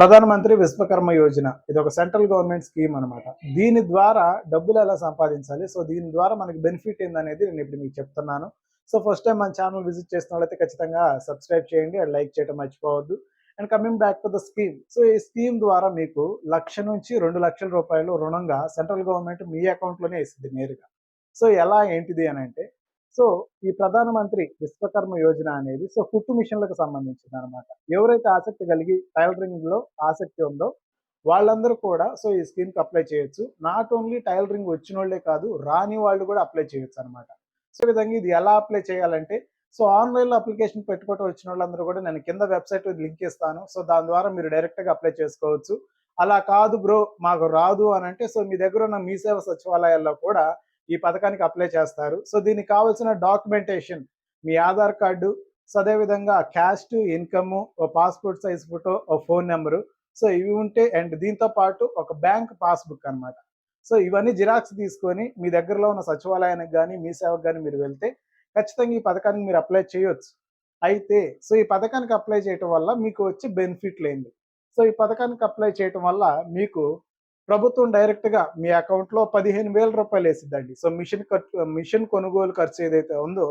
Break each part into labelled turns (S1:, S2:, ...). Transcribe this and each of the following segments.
S1: ప్రధానమంత్రి విశ్వకర్మ యోజన. ఇది ఒక సెంట్రల్ గవర్నమెంట్ స్కీమ్ అన్నమాట. దీని ద్వారా డబ్బులు ఎలా సంపాదించాలి? సో దీని ద్వారా మనకి బెనిఫిట్ ఏందనేది నేను ఇప్పుడు మీకు చెప్తున్నాను. సో ఫస్ట్ టైం మన ఛానల్ విజిట్ చేసిన వాళ్ళైతే ఖచ్చితంగా సబ్స్క్రైబ్ చేయండి అండ్ లైక్ చేయడం మర్చిపోవద్దు. And coming back to the scheme. So ఈ స్కీమ్ ద్వారా మీకు లక్ష నుంచి రెండు లక్షల రూపాయలు రుణంగా సెంట్రల్ గవర్నమెంట్ మీ అకౌంట్లోనే ఇస్తుంది నేరుగా. సో ఎలా ఏంటిది అని అంటే సో ఈ ప్రధానమంత్రి విశ్వకర్మ యోజన అనేది సో కుట్టు మిషన్లకు సంబంధించింది అనమాట ఎవరైతే ఆసక్తి కలిగి టైలరింగ్లో ఆసక్తి ఉందో వాళ్ళందరూ కూడా సో ఈ స్కీమ్కి అప్లై చేయొచ్చు. నాట్ ఓన్లీ టైలరింగ్ వచ్చిన వాళ్ళే కాదు రాని వాళ్ళు కూడా అప్లై చేయొచ్చు అనమాట సో విధంగా ఇది ఎలా అప్లై చేయాలంటే సో ఆన్లైన్లో అప్లికేషన్ పెట్టుకోవటం వచ్చిన వాళ్ళందరూ కూడా నేను కింద వెబ్సైట్ లింక్ ఇస్తాను. సో దాని ద్వారా మీరు డైరెక్ట్గా అప్లై చేసుకోవచ్చు. అలా కాదు బ్రో మాకు రాదు అని అంటే సో మీ దగ్గర ఉన్న మీ సేవ సచివాలయాల్లో కూడా ఈ పథకానికి అప్లై చేస్తారు. సో దీనికి కావాల్సిన డాక్యుమెంటేషన్ మీ ఆధార్ కార్డు సో అదేవిధంగా క్యాస్ట్ ఇన్కమ్ ఓ పాస్పోర్ట్ సైజ్ ఫోటో ఓ ఫోన్ నెంబరు సో ఇవి ఉంటే అండ్ దీంతో పాటు ఒక బ్యాంక్ పాస్బుక్ అన్నమాట. సో ఇవన్నీ జిరాక్స్ తీసుకొని మీ దగ్గరలో ఉన్న సచివాలయానికి కానీ మీ సేవకు కానీ మీరు వెళ్తే ఖచ్చితంగా ఈ పథకానికి మీరు అప్లై చేయొచ్చు. అయితే సో ఈ పథకానికి అప్లై చేయటం వల్ల మీకు వచ్చే బెనిఫిట్ లేనిది సో ఈ పథకానికి అప్లై చేయటం వల్ల మీకు ప్రభుత్వం డైరెక్ట్గా మీ అకౌంట్లో పదిహేను వేల రూపాయలు వేసిద్దండి. సో మిషన్ ఖర్చు మిషన్ కొనుగోలు ఖర్చు ఏదైతే ఉందో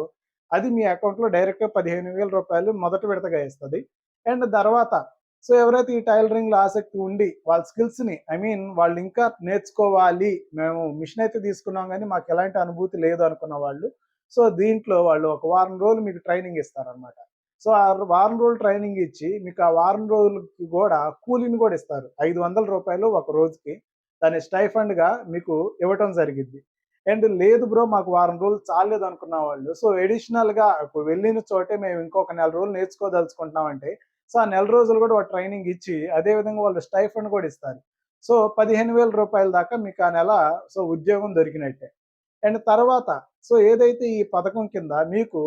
S1: అది మీ అకౌంట్లో డైరెక్ట్గా పదిహేను వేల రూపాయలు మొదటి విడతగా వేస్తుంది. అండ్ తర్వాత సో ఎవరైతే ఈ టైలరింగ్లో ఆసక్తి ఉండి వాళ్ళ స్కిల్స్ని ఐ మీన్ వాళ్ళు ఇంకా నేర్చుకోవాలి మేము మిషన్ అయితే తీసుకున్నాం కానీ మాకు ఎలాంటి అనుభూతి లేదు అనుకున్న వాళ్ళు సో దీంట్లో వాళ్ళు ఒక వారం రోజులు మీకు ట్రైనింగ్ ఇస్తారనమాట సో ఆ వారం రోజులు ట్రైనింగ్ ఇచ్చి మీకు ఆ వారం రోజులకి కూడా కూలీని కూడా ఇస్తారు. ఐదు వందల రూపాయలు ఒక రోజుకి. దాని స్టైఫండ్గా మీకు ఇవ్వటం జరిగింది. అండ్ లేదు బ్రో మాకు వారం రోజులు చాలేదు అనుకున్న వాళ్ళు. సో ఎడిషనల్గా వెళ్ళిన చోటే మేము ఇంకొక నెల రోజులు నేర్చుకోదలుచుకుంటున్నామంటే సో ఆ నెల రోజులు కూడా వాళ్ళు ట్రైనింగ్ ఇచ్చి అదే విధంగా వాళ్ళు స్టైఫండ్ కూడా ఇస్తారు. సో పదిహేను వేల రూపాయల దాకా మీకు ఆ నెల సో ఉద్యోగం దొరికినట్టే. అండ్ తర్వాత సో ఏదైతే ఈ పథకం కింద మీకు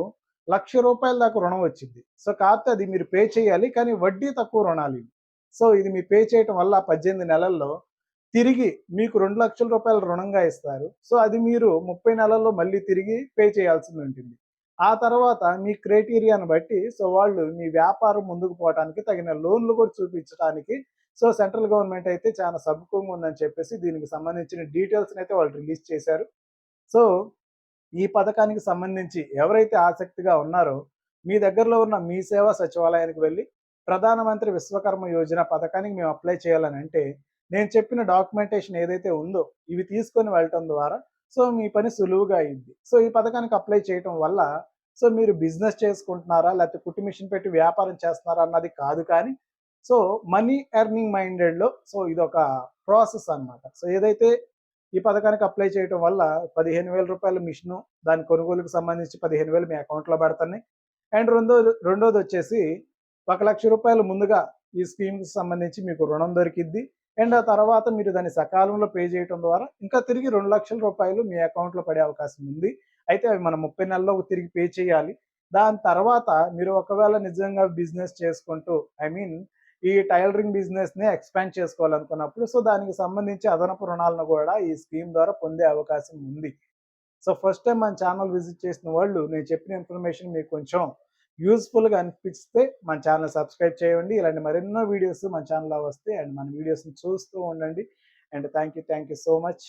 S1: లక్ష రూపాయల దాకా రుణం వచ్చింది. సో కాకపోతే అది మీరు పే చేయాలి కానీ వడ్డీ తక్కువ రుణాలు సో ఇది మీ పే చేయటం వల్ల పద్దెనిమిది నెలల్లో తిరిగి మీకు రెండు లక్షల రూపాయల రుణంగా ఇస్తారు. సో అది మీరు ముప్పై నెలల్లో మళ్ళీ తిరిగి పే చేయాల్సి ఉంటుంది. ఆ తర్వాత మీ క్రైటీరియాను బట్టి సో వాళ్ళు మీ వ్యాపారం ముందుకు పోవడానికి తగిన లోన్లు కూడా చూపించడానికి సో సెంట్రల్ గవర్నమెంట్ అయితే చాలా సబుకంగా ఉందని చెప్పేసి దీనికి సంబంధించిన డీటెయిల్స్ని అయితే వాళ్ళు రిలీజ్ చేశారు. సో ఈ పథకానికి సంబంధించి ఎవరైతే ఆసక్తిగా ఉన్నారో మీ దగ్గరలో ఉన్న మీ సేవా సచివాలయానికి వెళ్ళి ప్రధానమంత్రి విశ్వకర్మ యోజన పథకానికి మేము అప్లై చేయాలని అంటే నేను చెప్పిన డాక్యుమెంటేషన్ ఏదైతే ఉందో ఇవి తీసుకొని వెళ్ళటం ద్వారా సో మీ పని సులువుగా అయింది. సో ఈ పథకానికి అప్లై చేయటం వల్ల సో మీరు బిజినెస్ చేసుకుంటున్నారా లేకపోతే కుట్టి మిషన్ పెట్టి వ్యాపారం చేస్తున్నారా అన్నది కాదు కానీ సో మనీ ఎర్నింగ్ మైండెడ్లో సో ఇది ఒక ప్రాసెస్ అన్నమాట. సో ఏదైతే ఈ పథకానికి అప్లై చేయడం వల్ల పదిహేను వేల రూపాయల మిషను దాని కొనుగోలుకు సంబంధించి పదిహేను వేలు మీ అకౌంట్లో పడుతున్నాయి. అండ్ రెండో రెండోది వచ్చేసి ఒక లక్ష రూపాయలు ముందుగా ఈ స్కీమ్కి సంబంధించి మీకు రుణం దొరికిద్ది. అండ్ ఆ తర్వాత మీరు దాన్ని సకాలంలో పే చేయడం ద్వారా ఇంకా తిరిగి రెండు లక్షల రూపాయలు మీ అకౌంట్లో పడే అవకాశం ఉంది. అయితే అవి మనం ముప్పై నెలల్లో తిరిగి పే చేయాలి. దాని తర్వాత మీరు ఒకవేళ నిజంగా బిజినెస్ చేసుకుంటూ ఐ మీన్ ఈ టైలరింగ్ బిజినెస్ని ఎక్స్పాండ్ చేసుకోవాలనుకున్నప్పుడు సో దానికి సంబంధించి అదనపు రుణాలను కూడా ఈ స్కీమ్ ద్వారా పొందే అవకాశం ఉంది. సో ఫస్ట్ టైం మన ఛానల్ విజిట్ చేసిన వాళ్ళు నేను చెప్పిన ఇన్ఫర్మేషన్ మీకు కొంచెం యూస్ఫుల్గా అనిపిస్తే మన ఛానల్ సబ్స్క్రైబ్ చేయండి. ఇలాంటి మరెన్నో వీడియోస్ మన ఛానల్లో వస్తే అండ్ మన వీడియోస్ని చూస్తూ ఉండండి. And thank you thank you so much.